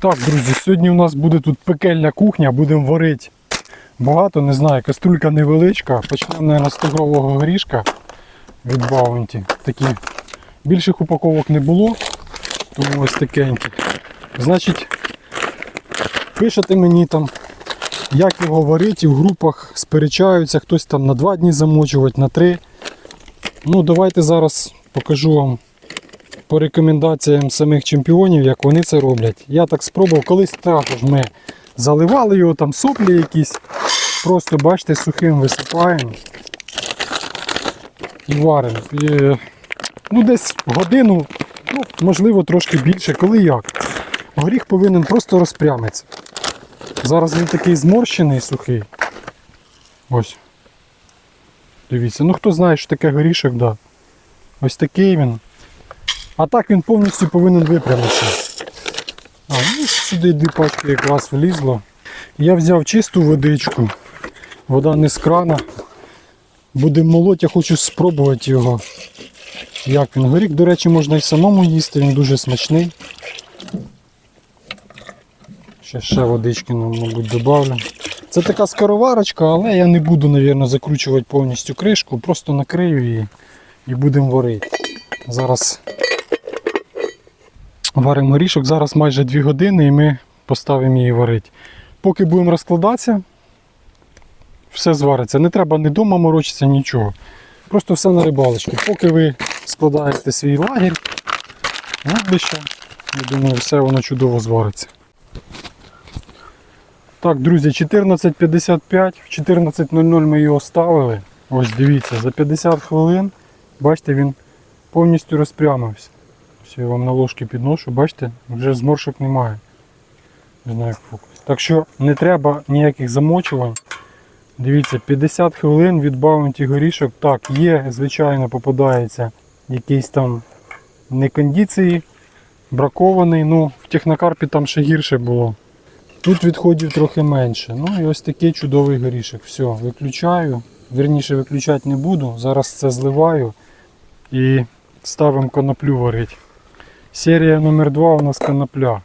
Так, друзі, сьогодні у нас буде тут пекельна кухня, будемо варити. Багато, не знаю, каструлька невеличка. Почнемо, мабуть, з 100 грового горішка від Bounty. Такі більших упаковок не було, тому ось такенькі. Значить, пишете мені там, як його варити, в групах сперечаються, хтось там на 2 дні замочувати, на 3. Ну, давайте зараз покажу вам по рекомендаціям самих чемпіонів, як вони це роблять. Я так спробував, колись також ми заливали його, там соплі якісь. Просто бачите, сухим висипаємо і варимо. І, ну, десь годину, ну, можливо, трошки більше, коли як. Горіх повинен просто розпрямитися. Зараз він такий зморщений, сухий. Ось. Дивіться, ну хто знає, що таке горішок, да. Ось такий він. А так він повністю повинен випрямитися. А, ну сюди дві пачки якраз влізло. Я взяв чисту водичку. Вода не з крана. Будемо молоть, я хочу спробувати його. Як він. Горік, до речі, можна і самому їсти, він дуже смачний. Ще ще водички, ну, мабуть, додавлю. Це така скороварочка, але я не буду, мабуть, закручувати повністю кришку, просто накрию її і будемо варити. Зараз варимо горішок, зараз майже 2 години і ми поставимо її варити. Поки будемо розкладатися, все звариться. Не треба ні дома морочитися, нічого. Просто все на рибалочку. Поки ви складаєте свій лагерь, вуглище, я думаю, все воно чудово звариться. Так, друзі, 14.55, в 14.00 ми його ставили. Ось дивіться, за 50 хвилин, бачите, він повністю розпрямився. Ось я вам на ложки підношу, бачите, вже зморшок немає. Не знаю, як фокус. Так що не треба ніяких замочувань. Дивіться, 50 хвилин від баунті горішок. Так, є, звичайно, попадається якийсь там некондиції, бракований. Ну, в технокарпі там ще гірше було. Тут відходів трохи менше. Ну і ось такий чудовий горішок. Все, виключаю. Вірніше виключати не буду. Зараз це зливаю і ставимо коноплю варити. Серія номер 2 у нас конопля.